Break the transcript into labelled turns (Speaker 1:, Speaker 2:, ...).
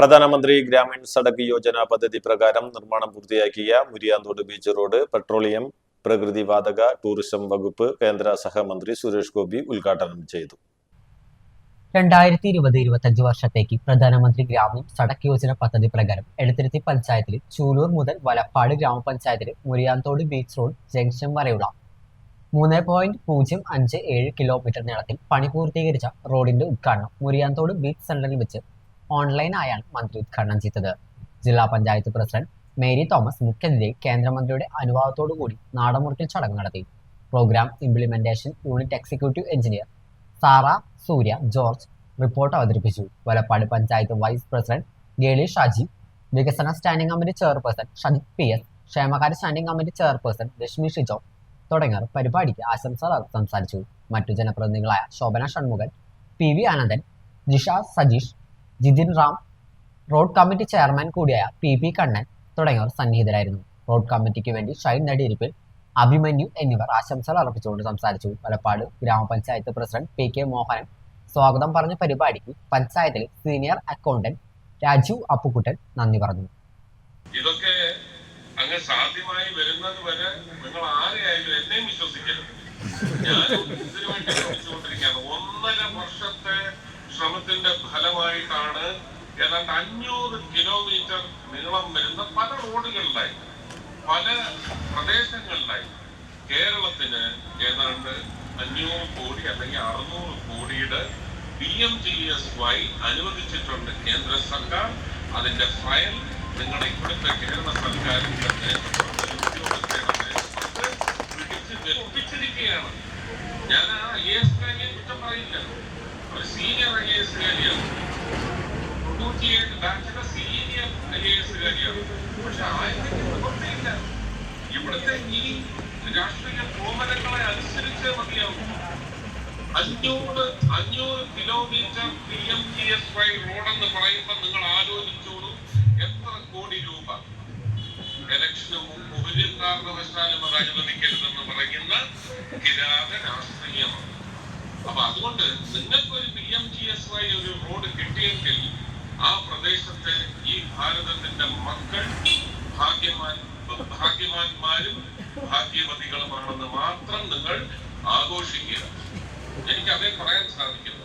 Speaker 1: പ്രധാനമന്ത്രി ഗ്രാമീൺ സടക്ക് യോജന പദ്ധതി പ്രകാരം നിർമ്മാണം പൂർത്തിയാക്കിയ മുരിയാന്തോട് ബീച്ച് റോഡ് പെട്രോളിയം പ്രകൃതിവാതക ടൂറിസം വകുപ്പ് കേന്ദ്ര സഹമന്ത്രി സുരേഷ് ഗോപി ഉദ്ഘാടനം ചെയ്തു.
Speaker 2: രണ്ടായിരത്തി ഇരുപത് ഇരുപത്തഞ്ച് വർഷത്തേക്ക് പ്രധാനമന്ത്രി ഗ്രാമീൺ സടക്ക് യോജന പദ്ധതി പ്രകാരം എടത്തിരുത്തി പഞ്ചായത്തിൽ ചൂലൂർ മുതൽ വലപ്പാട് ഗ്രാമപഞ്ചായത്തിലെ മുരിയാന്തോട് ബീച്ച് റോഡ് ജംഗ്ഷൻ വരെയുള്ള മൂന്ന് പോയിന്റ് പൂജ്യം അഞ്ച് ഏഴ് കിലോമീറ്റർ നീളത്തിൽ പണി പൂർത്തീകരിച്ച റോഡിന്റെ ഉദ്ഘാടനം മുരിയാന്തോട് ബീച്ച് സെന്ററിൽ വെച്ച് ഓൺലൈനായാണ് മന്ത്രി ഉദ്ഘാടനം ചെയ്തത്. ജില്ലാ പഞ്ചായത്ത് പ്രസിഡന്റ് മേരി തോമസ് മുഖ്യതിഥി കേന്ദ്രമന്ത്രിയുടെ അനുവാദത്തോടു കൂടി നാടമുറിക്കൽ ചടങ്ങ് നടത്തി. Programme implementation unit executive engineer Sara Surya George report അവതരിപ്പിച്ചു. വലപ്പാട് പഞ്ചായത്ത് വൈസ് പ്രസിഡന്റ് ഗേളി ഷാജി വികസന standing committee chairperson Shajith P S ക്ഷേമകാര്യ standing committee chairperson Reshmi Shijo തുടങ്ങിയവർ പരിപാടിക്ക് ആശംസ സംസാരിച്ചു. മറ്റു ജനപ്രതിനിധികളായ Shobhana Shanmukhan P V Anandan Jisha Sajeesh Jithin Ram road committee chairman കൂടിയായ P P Kannan തുടങ്ങിയവർ സന്നിഹിതരായിരുന്നു. റോഡ് കമ്മിറ്റിക്ക് വേണ്ടി ഷൈൻ നടിയിരിപ്പിൽ അഭിമന്യു എന്നിവർ ആശംസകൾ അർപ്പിച്ചുകൊണ്ട് സംസാരിച്ചു. വലപ്പാട് ഗ്രാമപഞ്ചായത്ത് പ്രസിഡന്റ് പി കെ മോഹനൻ സ്വാഗതം പറഞ്ഞ പരിപാടിക്ക് പഞ്ചായത്തിലെ സീനിയർ അക്കൗണ്ടന്റ് രാജീവ് അപ്പുക്കുട്ടൻ നന്ദി പറഞ്ഞു.
Speaker 3: ഇതൊക്കെ അങ്ങ് സാധ്യമായി വരുന്നത് വരെ നിങ്ങൾ ആരെയായാലും എന്നെയും വിശ്വസിക്കരുത്. ഞാൻ ഇതിനു വേണ്ടി ശ്രമത്തിന്റെ ഫലമായിട്ടാണ് ഏതാണ്ട് അഞ്ഞൂറ് കിലോമീറ്റർ നീളം വരുന്ന പല റോഡുകളിലായി പല പ്രദേശങ്ങളിലായി. കേരളത്തിന് ഏതാണ്ട് അഞ്ഞൂറ് കോടി അല്ലെങ്കിൽ അറുന്നൂറ് കോടിയുടെ P M G S Y അനുവദിച്ചിട്ടുണ്ട് കേന്ദ്ര സർക്കാർ. അതിന്റെ ഫയൽ നിങ്ങളുടെ ഇവിടുത്തെ കേരള സർക്കാരിന്റെ പിടിച്ച് ഞാൻ ആ ഐ എസ് കാര്യം കുറ്റം പറയില്ല. ഒരു സീനിയർ ഐ എസ് കാരിയാണ് തൊണ്ണൂറ്റിയേഴ് ബാച്ചിലെ സീനിയർ ഐ എസ് കാരിയാണ് പക്ഷെ ആയിരത്തി നിവൃത്തിയില്ല ഇവിടുത്തെ ഈ രാഷ്ട്രീയ കോമരങ്ങളെ അനുസരിച്ച് മതിയാവും. അഞ്ഞൂറ് അഞ്ഞൂറ് kilometre P M G S Y റോഡെന്ന് പറയുമ്പോൾ നിങ്ങൾ ആലോചിച്ചോളൂ എത്ര കോടി രൂപ ഇലക്ഷന് ഒരു കാരണവശാലും അത് അനുവദിക്കരുതെന്ന് പറയുന്ന കിരാത രാഷ്ട്രീയമാണ്. അപ്പൊ അതുകൊണ്ട് നിങ്ങൾക്കൊരു എം ജി എസ് വൈ ഒരു റോഡ് കിട്ടിയെങ്കിൽ ആ പ്രദേശത്തെ ഈ ഭാരതത്തിന്റെ മക്കൾ ഭാഗ്യവാൻ ഭാഗ്യവാന്മാരും ഭാഗ്യവതികളുമാണെന്ന് മാത്രം നിങ്ങൾ ആഘോഷിക്കുക. എനിക്ക് അതേ പറയാൻ സാധിക്കും